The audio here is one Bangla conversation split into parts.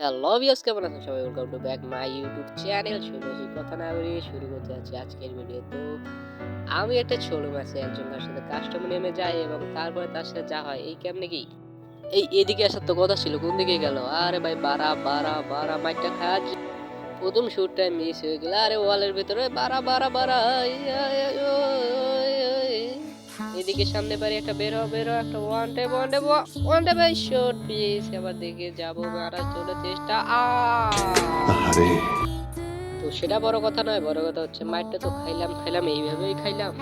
হ্যালো ভিউয়ার্স কেমন আছেন সবাই? Welcome to back my YouTube channel শুরু কথা না বলে শুরু করতে যাচ্ছি আজকের ভিডিও তো। আমি একটা ছোট মাসে একজনের সাথে কাস্টমার নেমে যাই এবং তারপরে তার সাথে যা হয়। এই কেমনে কি? এই এদিকে আসার তো কথা ছিল, কোন দিকে গেল? আরে ভাই, বারা বারা বারা মাইটটা খাওয়া প্রথম শুটটা মিস হয়ে গেল। আরে ওয়ালের ভিতরে, বারা বারা বারা। এদিকে সামনে বাড়ি একটা বের হও বের হও একটা ওয়ান টে ওয়ান টে ওয়ান টে বাই শর্ট পিস আবার দিকে যাব মারার জন্য চেষ্টা। আ। আরে তো সেটা বড় কথা নয় বড় কথা হচ্ছে মাইটটা তো খাইলাম খাইলাম এইভাবেই খাইলাম।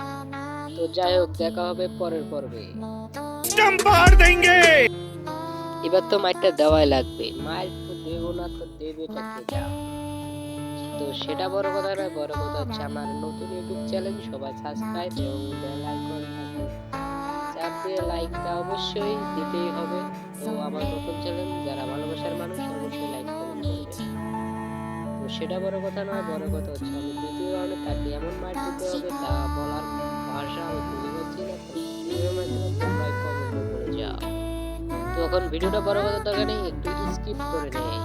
তো যাই হোক দেখা হবে পরের পর্বে। এবার তো মাইটটা দেওয়াই লাগবে। মাইট তো দেবো না তো দেবে টাকে যা। তো সেটা বড় কথা নয় বড় কথা হচ্ছে আমার নতুন ইউটিউব চ্যানেল সবাই সাবস্ক্রাইব এবং লাইক করে দিয়ে লাইকটা অবশ্যই দিতেই হবে। তো আমার নতুন চ্যানেল যারা ভালোবাসার মানুষ, অবশ্যই লাইক তো সেটা বড় কথা নয়, বড় কথা হচ্ছে আমি দ্বিতীয় রাউন্ডে তাকে এমন মার দিতে হবে তা বলার ভাষা আমি খুঁজে পাচ্ছি না। যাও। তো এখন ভিডিওটা বড় কথা দরকার নেই, একটু স্কিপ করে নেই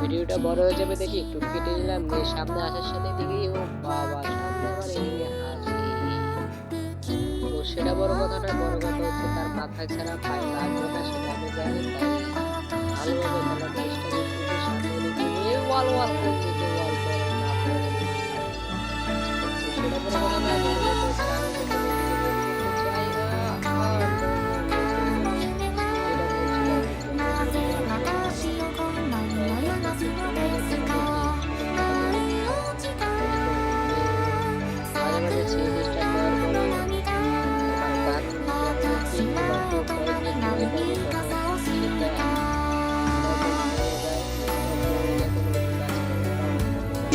ভিডিওটা বড় হয়ে যাবে দেখি, একটু কেটে নিলাম সামনে আসার সাথে দেখি, ও সেটা বড় কথা না বড় কথা হচ্ছে তার মাথা ছাড়া পায়ে না সেটা আমি জানি ভালোভাবে খেলার চেষ্টা সামনে ওয়াল ওয়াল করছে ওয়াল করে না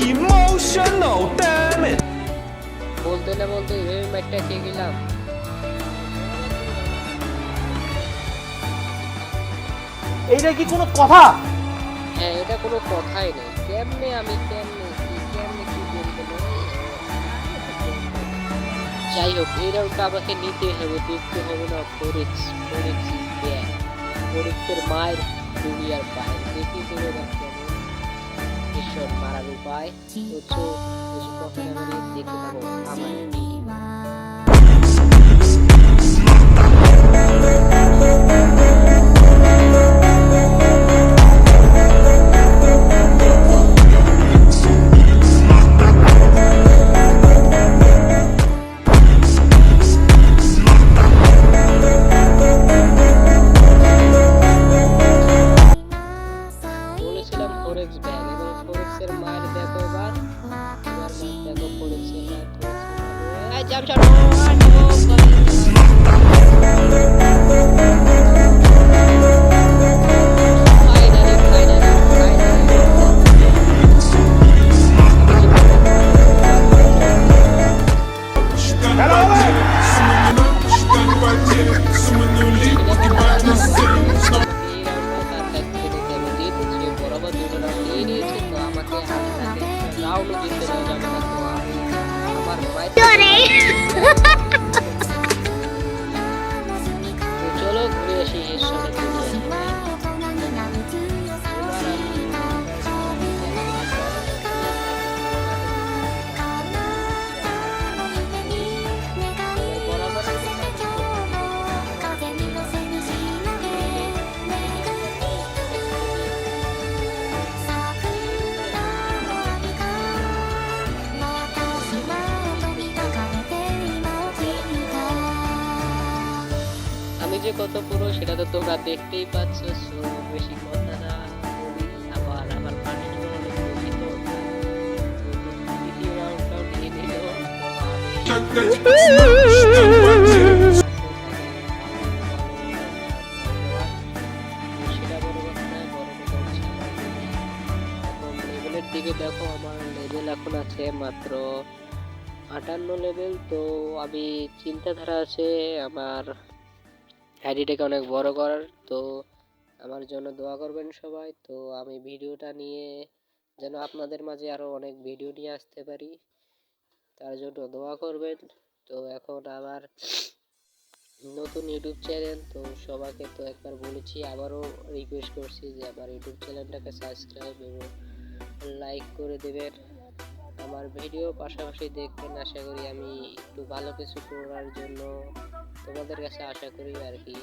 emotional damn it. বলতে না বলতে ভেবে ম্যাটটা খেয়ে গেলাম এইটা কি কোনো কথা? হ্যাঁ এটা কোনো কথাই নেই। কেমনে আমি কেমনে কি কেমনে কি বলব? যাই হোক এই রাউন্ডটা আমাকে নিতে হবে দেখতে হবে না ফোরেক্স ফোরেক্স ইজ ব্যাক ফোরেক্সের মায়ের দুনিয়ার বাইরে। দেখি করে রাখতে হবে ভীষণ মারার উপায় তো চো বেশি কথা না বলে দেখতে থাকো আমার চলো ঘুরে আসি এর সাথে। কত পুরো, সেটা তো তোমরা দেখতেই পাচ্ছ। বেশি কথা না আবার আমার লেভেলের দিকে দেখো, আমার লেভেল এখন আছে মাত্র আটান্ন লেভেল তো আমি চিন্তাধারা আছে আমার আইডিটাকে অনেক বড় করার, তো আমার জন্য দোয়া করবেন সবাই। তো আমি ভিডিওটা নিয়ে যেন আপনাদের মাঝে আরও অনেক ভিডিও নিয়ে আসতে পারি, তার জন্য দোয়া করবেন। তো এখন আমার নতুন ইউটিউব চ্যানেল, তো সবাইকে তো একবার বলেছি, আবারও রিকোয়েস্ট করছি যে আমার ইউটিউব চ্যানেলটাকে সাবস্ক্রাইব এবং লাইক করে দেবেন। আমার ভিডিও পাশাপাশি দেখবেন, আশা করি আমি একটু ভালো কিছু করার জন্য তোমাদের কাছে আশা করি আর কি।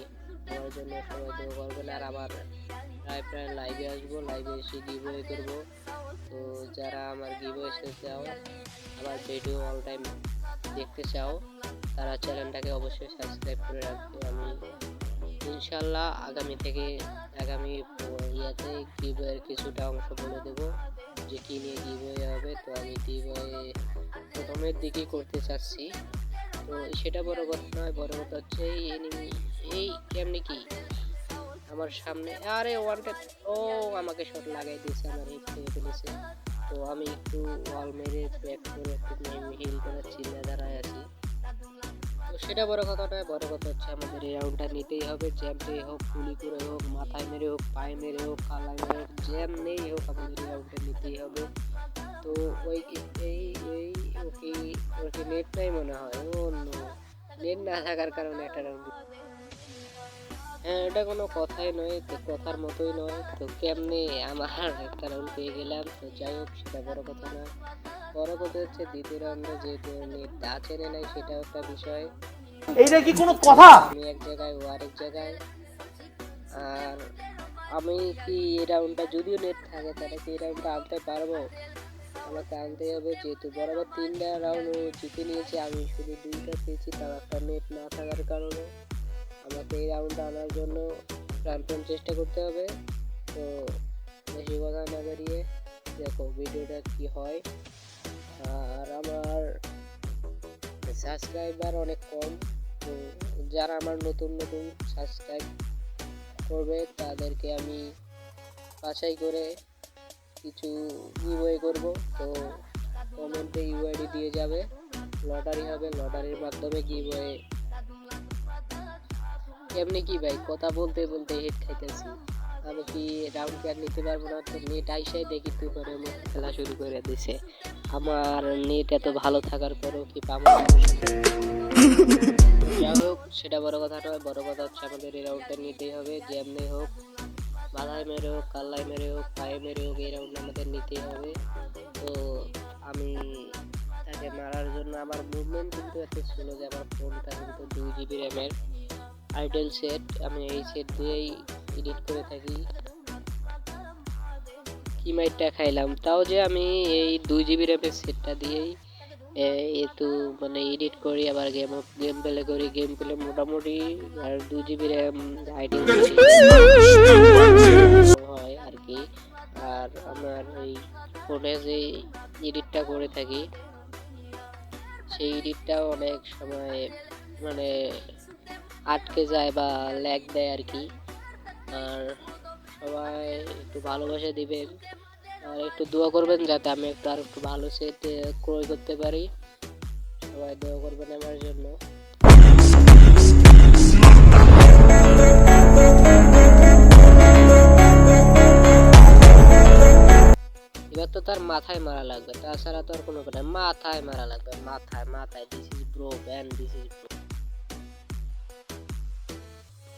আমার জন্য সবাই দোয়া করবেন। আর আমার প্রায় প্রায় লাইভে আসব লাইভে এসে গিভওয়ে করব। তো যারা আমার গিভওয়ে এসে চাও আমার ভিডিও অল টাইম দেখতে চাও, তারা চ্যানেলটাকে অবশ্যই সাবস্ক্রাইব করে রাখবে। আমি ইনশাল্লাহ আগামী থেকে, আগামী ইয়াতে গিভওয়ের কিছুটা অংশ বলে দেবো। যে কী নিয়ে গিভওয়ে হবে, তো আমি গিভওয়ে প্রথমের দিকেই করতে চাচ্ছি। সেটা বড় কথা নয়, বড় কথা হচ্ছে এই এনিমি এই কেমনি কি? আমার সামনে, আরে ওয়ানটা ও আমাকে শট লাগাই দিয়েছে, আমার হিট খেয়ে ফেলেছে। তো আমি একটু ওয়াল মেরে ব্যাক করে একটু হিল করার চিন্তা দাঁড়ায় আছি। তো সেটা বড় কথা নয়, বড় কথা হচ্ছে আমাদের এই রাউন্ডটা নিতেই হবে জ্যাম্পে হোক, গুলি করে হোক, মাথায় মেরে হোক, পায়ে মেরে হোক, কালায় মেরে হোক জ্যাম নেই হোক, আমাদের এই রাউন্ডটা নিতেই হবে। তো ওই, এই এই, ওকে নেট নাই মনে হয় ও নেট না থাকার কারণে একটা হ্যাঁ এটা কোনো কথাই নয় তো কথার মতোই নয় তো কেমনে আমার একটা রাউন্ড পেয়ে গেলাম তো যাই হোক সেটা বড় কথা নয়। বড় কথা হচ্ছে দ্বিতীয় রাউন্ডে যেহেতু নেট আছে নাই সেটাও একটা বিষয়। এইটা কি কোনো কথা? আমি এক জায়গায় ও আরেক জায়গায়। আর আমি কি এই রাউন্ডটা যদিও নেট থাকে তাহলে কি এই রাউন্ডটা আনতে পারব? আমাকে আনতে হবে যেহেতু বরাবর তিনটা রাউন্ড জিতে নিয়েছে, আমি শুধু দুইটা পেয়েছি তার একটা নেট না থাকার কারণে। আমাকে এই রাউন্ডটা আনার জন্য প্রাণপণ চেষ্টা করতে হবে। তো বেশি কথা না বেরিয়ে দেখো ভিডিওটা কি হয়। আর আমার সাবস্ক্রাইবার অনেক কম, তো যারা আমার নতুন নতুন সাবস্ক্রাইব করবে, তাদেরকে আমি বাছাই করে কিছু ইউআই করব। তো কমেন্টে ইউআইডি দিয়ে যাবে। লটারি হবে লটারির মাধ্যমে কি গিভওয়ে এমনি কি ভাই? কথা বলতে বলতে হেড খাইতেছি। আমি কি রাউন্ড প্যাড নিতে পারব না? তো নেট আইসাই দেখি তুই করে খেলা শুরু করে দিছে। আমার নেট এত ভালো থাকার পরেও কি পাবো যাই হোক, সেটা বড় কথা নয়। বড় কথা হচ্ছে আমাদের এই রাউন্ডটা নিতেই হবে। যেমনি হোক মাথায় মেরে হোক কাল্লায় মেরে হোক, পায়ে মেরে হোক এই রাউন্ড আমাদের নিতেই হবে। তো আমি তাকে মারার জন্য আমার মুভমেন্ট কিন্তু এত ছিল যে আমার ফোনটা কিন্তু দুই জিবি র্যামের আইডেল সেট আমি এই সেট দিয়েই এডিট করে থাকি। কি মাইটটা খাইলাম? তাও যে আমি এই দুই জিবি র্যামের সেটটা দিয়েই একটু মানে এডিট করি, আবার গেম গেম প্লে করি। গেম প্লে মোটামুটি আর দু জিবি র্যাম আইডি হয় আর কি আর আমার এই ফোনে যে এডিটটা করে থাকি, সেই এডিটটাও অনেক সময় মানে আটকে যায় বা ল্যাগ দেয় আর কি আর সবাই একটু ভালোবাসা দিবেন, আর একটু দোয়া করবেন যাতে আমি একটু আর একটু ভালো সেট ক্রয় করতে পারি। সবাই দোয়া করবেন আমার জন্য। এবার তো তার মাথায় মারা লাগবে, তাছাড়া তো আর কোনো কথা মাথায় মারা লাগবে, মাথায় মাথায় this is bro ban this is bro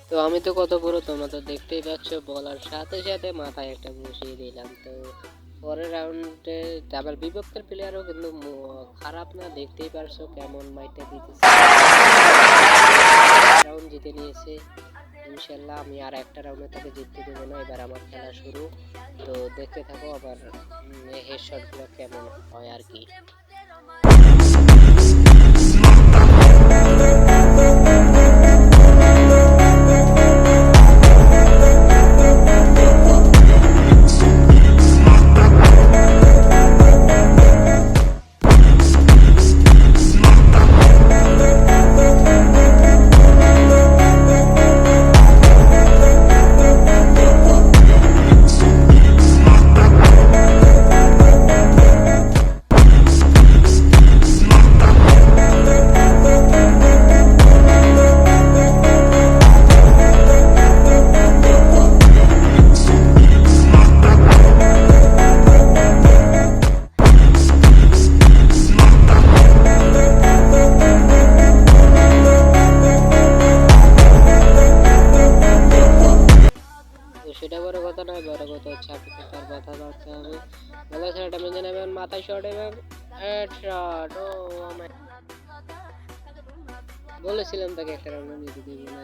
তো আমি তো কত বড়, তোমরা তো দেখতেই পাচ্ছ, বলার সাথে সাথে মাথায় একটা বসিয়ে দিলাম। তো পরের রাউন্ডে আমার বিপক্ষের প্লেয়ারও কিন্তু খারাপ না, দেখতেই পারছ কেমন মাইটটা দিতেছে। রাউন্ড জিতে নিয়েছে। ইনশাল্লাহ আমি আর একটা রাউন্ডে তাকে জিততে দেবো না, এবার আমার খেলা শুরু। তো দেখতে থাকো আবার হেড শটগুলো কেমন হয় আর কি।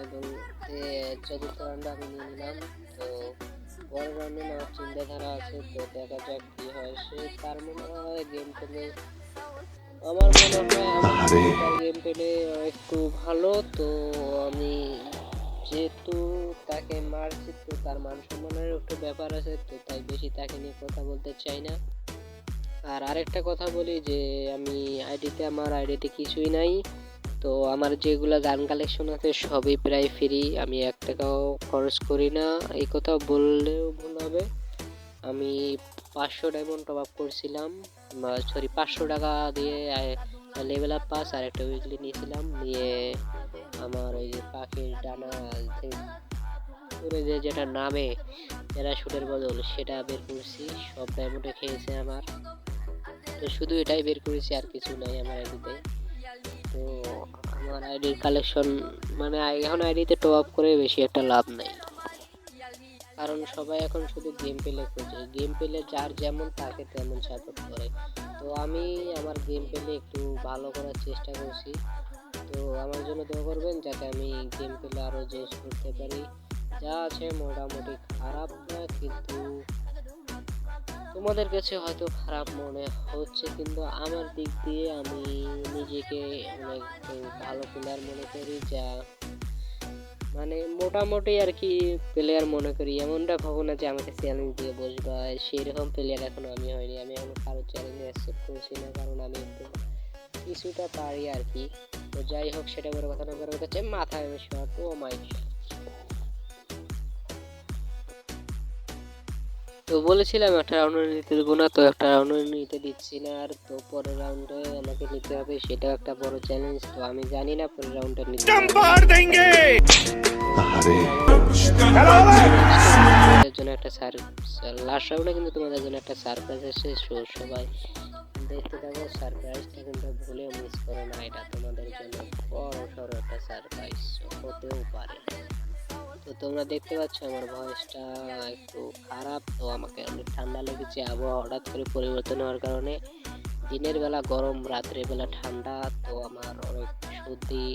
এবং চতুর্থ রাউন্ডে আমি নিয়ে নিলাম। তো পরের রাউন্ডে নেওয়ার চিন্তাধারা আছে তো দেখা যাক কি হয়। সে তার মনে হয় গেম পেলে আমার মনে হয় আমার গেম পেলে একটু ভালো। তো আমি যেহেতু তাকে মারছি তো তার মান সম্মানের একটু ব্যাপার আছে তো তাই বেশি তাকে নিয়ে কথা বলতে চাই না। আর আরেকটা কথা বলি যে আমি আইডিতে আমার আইডিতে কিছুই নাই। তো আমার যেগুলো গান কালেকশন আছে সবই প্রায় ফ্রি আমি এক টাকাও খরচ করি না। এই কথা বললেও ভুল হবে। আমি পাঁচশো ডায়মন্ড টপ আপ করছিলাম সরি পাঁচশো টাকা দিয়ে লেভেল আপ পাস আর একটা উইকলি নিয়েছিলাম। নিয়ে আমার ওই যে পাখির ডানা উপরে যে যেটা নামে প্যারাশুটের বদল, সেটা বের করছি। সব ডায়মন্ডে খেয়েছে আমার। তো শুধু এটাই বের করেছি, আর কিছু নাই আমার আইডিতে তো আমার আইডির কালেকশন মানে এখন আইডিতে টপ আপ করে বেশি একটা লাভ নাই। কারণ সবাই এখন শুধু গেম পেলে খোঁজে। গেম পেলে যার যেমন তাকে তেমন সাপোর্ট করে। তো আমি আমার গেম পেলে একটু ভালো করার চেষ্টা করছি। তো আমার জন্য দোয়া করবেন যাতে আমি গেম পেলে আরও জোস করতে পারি। যা আছে মোটামুটি খারাপ না, কিন্তু তোমাদের কাছে হয়তো খারাপ মনে হচ্ছে, কিন্তু আমার দিক দিয়ে আমি নিজেকে অনেক ভালো প্লেয়ার মনে করি, যা মানে মোটামুটি আর কি প্লেয়ার মনে করি। এমনটা ভাবো না যে আমাকে চ্যালেঞ্জ দিয়ে বসবা, সেরকম প্লেয়ার এখনও আমি হয়নি আমি এখন কারও চ্যালেঞ্জ অ্যাকসেপ্ট করছি না, কারণ আমি একটু কিছুটা পারি আর কি। তো যাই হোক, সেটা বড় কথা না, বড় কথা হচ্ছে মাথায় আমি শট ও মাই তো বলেছিলাম একটা রাউন্ড নিতে দেবো না তো একটা রাউন্ড নিতে দিচ্ছি না আর তো পরের রাউন্ডে আমাকে নিতে হবে সেটাও একটা বড় চ্যালেঞ্জ তো আমি জানি না পরের রাউন্ডটা নিতে আরে। তোমাদের জন্য একটা সার লাস্ট রাউন্ডে কিন্তু তোমাদের জন্য একটা সারপ্রাইজ এসে সবাই দেখতে থাকো সারপ্রাইজটা কিন্তু ভুলেও মিস করো না এটা তোমাদের জন্য বড় সড়ো একটা সারপ্রাইজ হতেও পারে। তো তোমরা দেখতে পাচ্ছ আমার ভয়েসটা একটু খারাপ তো আমাকে অনেক ঠান্ডা লেগেছে আবহাওয়া হঠাৎ করে পরিবর্তন হওয়ার কারণে দিনের বেলা গরম রাত্রের বেলা ঠান্ডা তো আমার অনেক সর্দি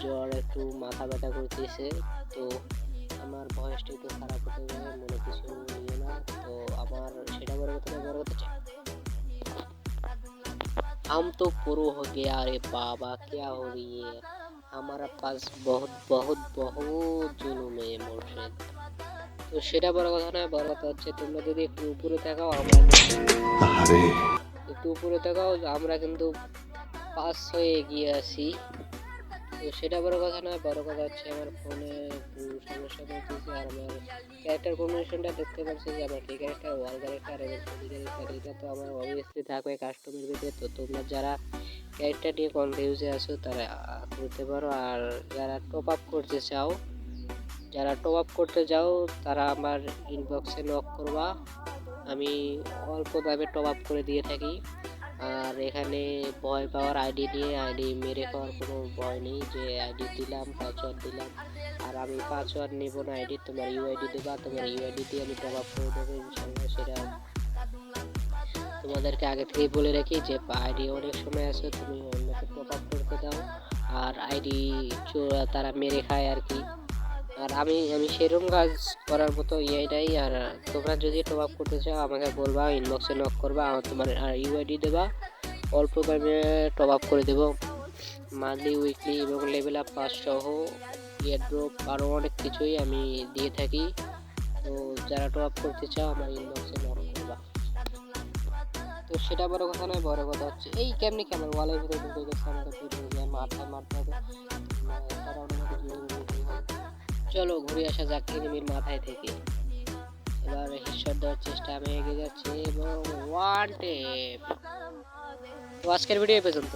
জ্বর একটু মাথা ব্যথা করতেছে তো আমার ভয়েসটা একটু খারাপ হতে পারে মনে কিছু নিয়ে না তো আমার সেটা বড় কথা না, বড় কথা চাই हम तो प्रो हो गया अरे बाबा क्या हो रही है আমারা पास বহুত বহুত বহু जुनूम है তো সেটা বড় কথা নয় বড় কথা হচ্ছে তোমরা যদি একটু উপরে থাকাও আমরা একটু উপরে থাকাও আমরা কিন্তু পাস হয়ে এগিয়ে আসি তো সেটা বড় কথা নয় বড় কথা হচ্ছে আমার ফোনে একটু সমস্যা করতেছে আর আমার ক্যারেক্টার কম্বিনেশনটা দেখতে পাচ্ছি যে আমার এই ক্যারেক্টার ওয়াল ক্যারেক্টার এবং ক্যারেক্টার এটা তো আমার অবভিয়াসলি থাকবে কাস্টমের ভিতরে। তো তোমরা যারা ক্যারেক্টার নিয়ে কনফিউজে আছো তারা করতে পারো। আর যারা টপ আপ করতে চাও, যারা টপ আপ করতে যাও, তারা আমার ইনবক্সে নক করবা। আমি অল্প দামে টপ আপ করে দিয়ে থাকি। আর এখানে ভয় পাওয়ার আইডি নিয়ে আইডি মেরে খাওয়ার কোনো ভয় নেই। যে আইডি দিলাম পাসওয়ার্ড দিলাম, আর আমি পাসওয়ার্ড নেব না আইডি তোমার ইউআইডি দেবা। তোমার ইউআইডি দিয়ে আমি টপ আপ করে দেবো, ইনশাল্লাহ সেটা তোমাদেরকে আগে থেকেই বলে রাখি যে আইডি অনেক সময় আছে, তুমি অন্যকে টপ করতে দাও। আর আইডি তারা মেরে খায় আর কি। আর আমি আমি সেরকম কাজ করার মতো ইয়ে নাই। আর তোমরা যদি টপ আপ করতে চাও, আমাকে বলবা ইনবক্সে নক করবা, আমার তোমার ইউআইডি দেবা। অল্প দামে টপ আপ করে দেবো। মান্থলি উইকলি এবং লেভেল আপ পাস সহ ইয়ারড্রপ আরও অনেক কিছুই আমি দিয়ে থাকি। তো যারা টপ আপ করতে চাও, আমার ইনবক্সে নক তো সেটা বড় কথা নয়, বড় কথা হচ্ছে, এই কেমনি কেমন ওয়ালের ভিতরে ঢুকে গেছে? আমাদের হয়ে যায় মাথায় মারতে হবে। চলো ঘুরে আসা যাক এনিমির মাথায় থেকে। এবার হেডশট দেওয়ার চেষ্টা আমি এগিয়ে যাচ্ছি এবং ওয়ান টেপ তো আজকের ভিডিও পর্যন্ত।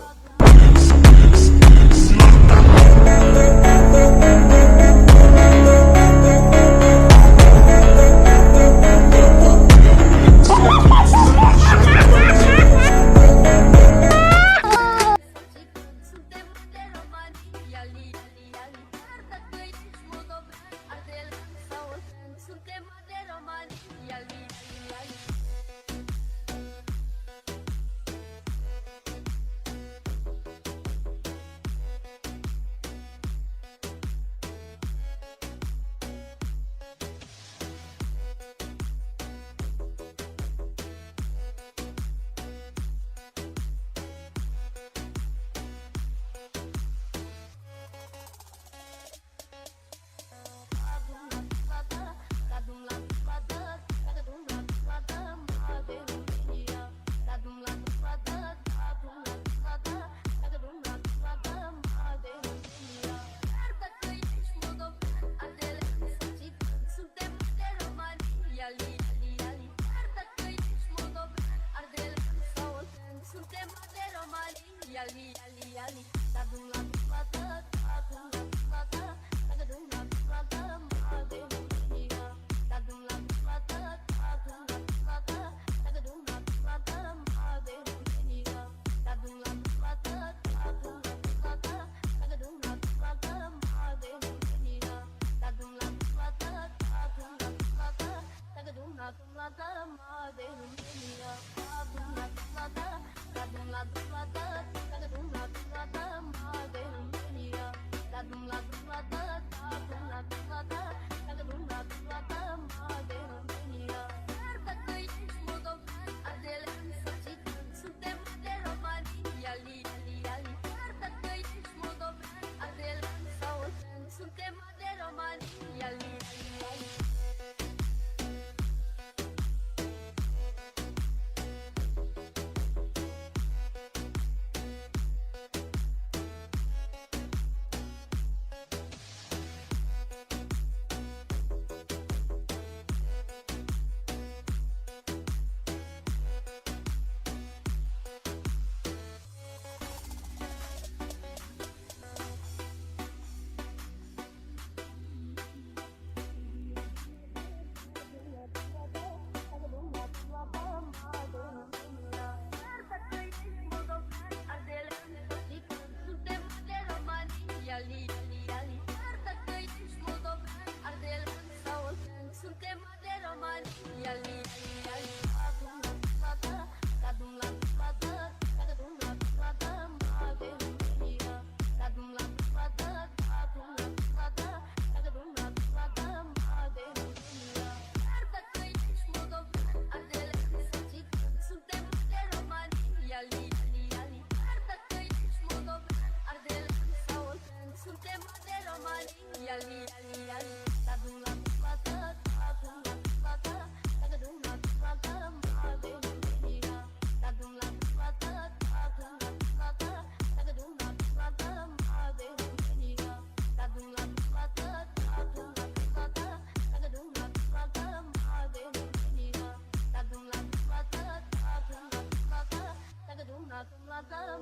zıpla da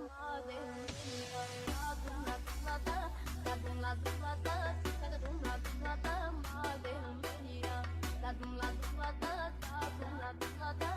Kadınla zıpla da Kadınla zıpla da Kadınla zıpla da Maderim dünya Kadınla zıpla da Kadınla zıpla da